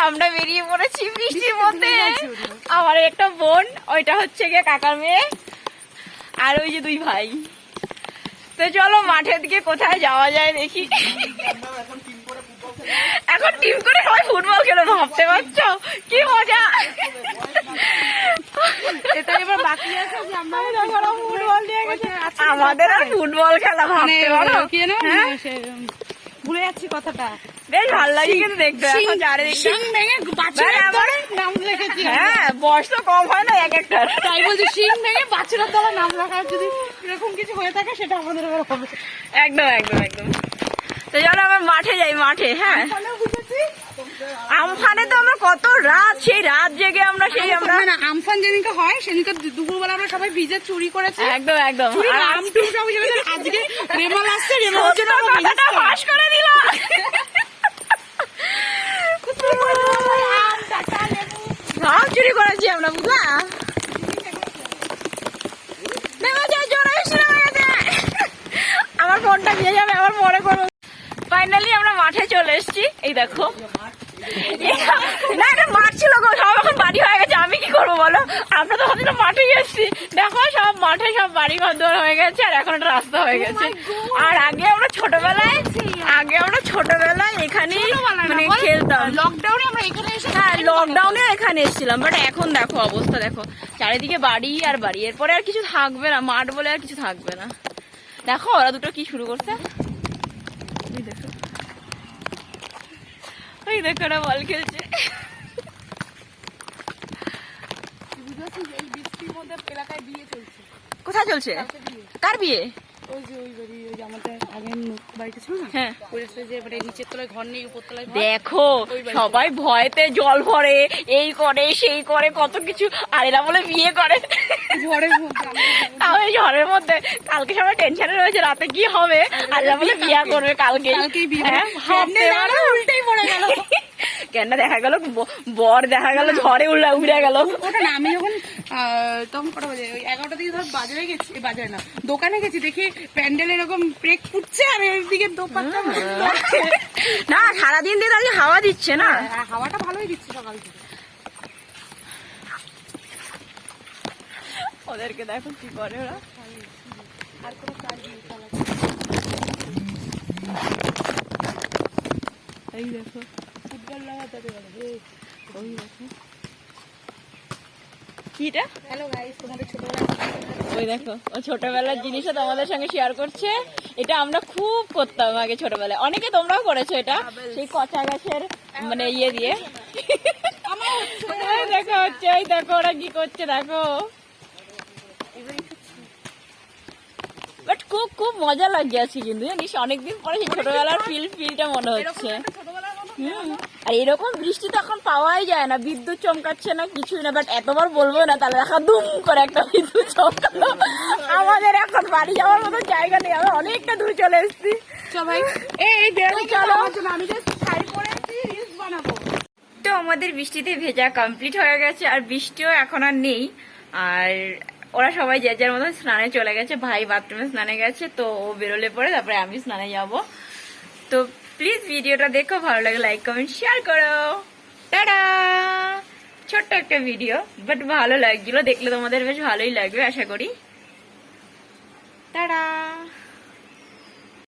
আমরা বেরিয়ে পড়েছি বৃষ্টির মধ্যে। আমার একটা বোন ওইটা হচ্ছে গিয়ে কাকার মেয়ে আর ওই যে দুই ভাই। তো চলো মাঠের দিকে কোথায় যাওয়া যায় দেখি। এখন টিম করে সবাই ফুটবল খেলো ভাবতে পারছ? কি মজা। আমাদের আর ফুটবল খেলা মানে ভাবতে পারো হ্যাঁ? সে- ভুলে যাচ্ছি কথাটা। বেশ ভালো লাগে কিন্তু দেখতে। এখন ভেঙে মানে নাম লিখেছি। হ্যাঁ বয়স তো কম হয় না এক একটা তাই বলছি শিং ভেঙে নাম রাখা যদি এরকম কিছু হয়ে থাকে সেটা আমাদের হবে। একদম একদম একদম। তো চলো আমরা মাঠে যাই মাঠে হ্যাঁ। আমফানে তো আমরা কত রাত সেই রাত জেগে আমরা সেই আমরা না, আমফান যেদিনকে হয় সেদিনকে দুপুরবেলা আমরা সবাই ভিজে চুরি করেছি। একদম একদম। আর না, আম সব আজকে রেমাল আসছে রেমালের জন্য কথাটা ফাঁস করে দিল। সব চুরি করেছি আমরা বুঝলা? ফোনটা নিয়ে যাবে আবার পরে করব। ফাইনালি আমরা মাঠে চলে এসেছি এই দেখো না এটা মাঠ ছিল গো সব এখন বাড়ি হয়ে গেছে আমি কি করব বলো? আমরা তো ভাবছিলাম মাঠে এসেছি দেখো সব মাঠে সব বাড়ি ঘর হয়ে গেছে আর এখন একটা রাস্তা হয়ে গেছে। আর আগে আমরা ছোটবেলায় আগে আমরা ছোটবেলায় এখানেই মানে খেলতাম। লকডাউনে আমরা এখানে এসে হ্যাঁ লকডাউনে এখানে এসেছিলাম বাট এখন দেখো অবস্থা দেখো। চারিদিকে বাড়ি আর বাড়ি এরপরে আর কিছু থাকবে না মাঠ বলে আর কিছু থাকবে না। দেখো ওরা দুটো কি শুরু করছে? দেখো। ওই দেখো ওরা বল খেলছে। মধ্যে এলাকায় বিয়ে চলছে। কোথায় চলছে? কার বিয়ে? ওই যে ওই বাড়ি ওই যে আমাদের আগের বাড়িতে ছিল না? হ্যাঁ। ওই রাস্তায় যে মানে নিচের তলায় ঘর নেই উপর তলায় দেখো সবাই ভয়তে জল ভরে এই করে সেই করে কত কিছু। আর এরা বলে বিয়ে করে। ঝড়ে তাও এই ঝড়ের মধ্যে। কালকে সবাই টেনশনে রয়েছে রাতে কি হবে? আর এরা বলে বিয়ে করবে কালকে কালকেই বিয়ে হ্যাঁ, ভাবতে পারো? উল্টেই পড়ে গেল। কেননা দেখা গেল বর দেখা গেল ঝড়ে উড়ে উড়ে গেল। ওটা না আমি যখন তখন কটা বাজে? ওই এগারোটা দিকে ধর বাজারে গেছি বাজারে না দোকানে গেছি দেখি প্যান্ডেল এরকম ব্রেক ফুটছে আর ওইদিকে দোপাট্টা না সারাদিন দিয়ে তাহলে হাওয়া দিচ্ছে না। আর হাওয়াটা ভালোই দিচ্ছে সকাল থেকে। ওদেরকে দেখো কি করে ওরা। আর কোনো কাজ নেই এই দেখো। কিটা? হ্যালো গাইস তোমাদের ছোটবেলা ওই দেখো ও ছোটবেলার জিনিসও তোমাদের সঙ্গে শেয়ার করছে। এটা আমরা খুব করতাম আগে ছোটবেলায়। অনেকে তোমরাও করেছ এটা সেই কচা গাছের মানে ইয়ে দিয়ে। দেখো হচ্ছে ওই দেখো ওরা কি করছে দেখো। বাট খুব খুব মজা লাগে আছে কিন্তু জানিস? অনেকদিন পরে সেই ছোটবেলার ফিল ফিলটা মনে হচ্ছে। আর এরকম বৃষ্টি তো এখন পাওয়াই যায় না বিদ্যুৎ চমকাচ্ছে না কিছুই না বাট এতবার বলব না তাহলে দেখা দুম করে একটা বিদ্যুৎ চমকালো। আমাদের এখন বাড়ি যাওয়ার মতো জায়গা নেই আমরা অনেকটা দূর চলে এসেছি। সবাই এই এই চলো। চলো। আমার জন্য আমি শাড়ি পরে রিলস বানাবো। তো আমাদের বৃষ্টিতে ভেজা কমপ্লিট হয়ে গেছে আর বৃষ্টিও এখন আর নেই। আর ওরা সবাই যে যার মতো স্নানে চলে গেছে ভাই বাথরুমে স্নানে গেছে তো ও বেরোলে পরে তারপরে আমি স্নানে যাব। তো প্লিজ ভিডিওটা দেখো, ভালো লাগে লাইক কমেন্ট শেয়ার করো। টাটা! ছোট্ট একটা ভিডিও বাট ভালো লাগছিল দেখলে তোমাদের বেশ ভালোই লাগবে, আশা করি। টাটা!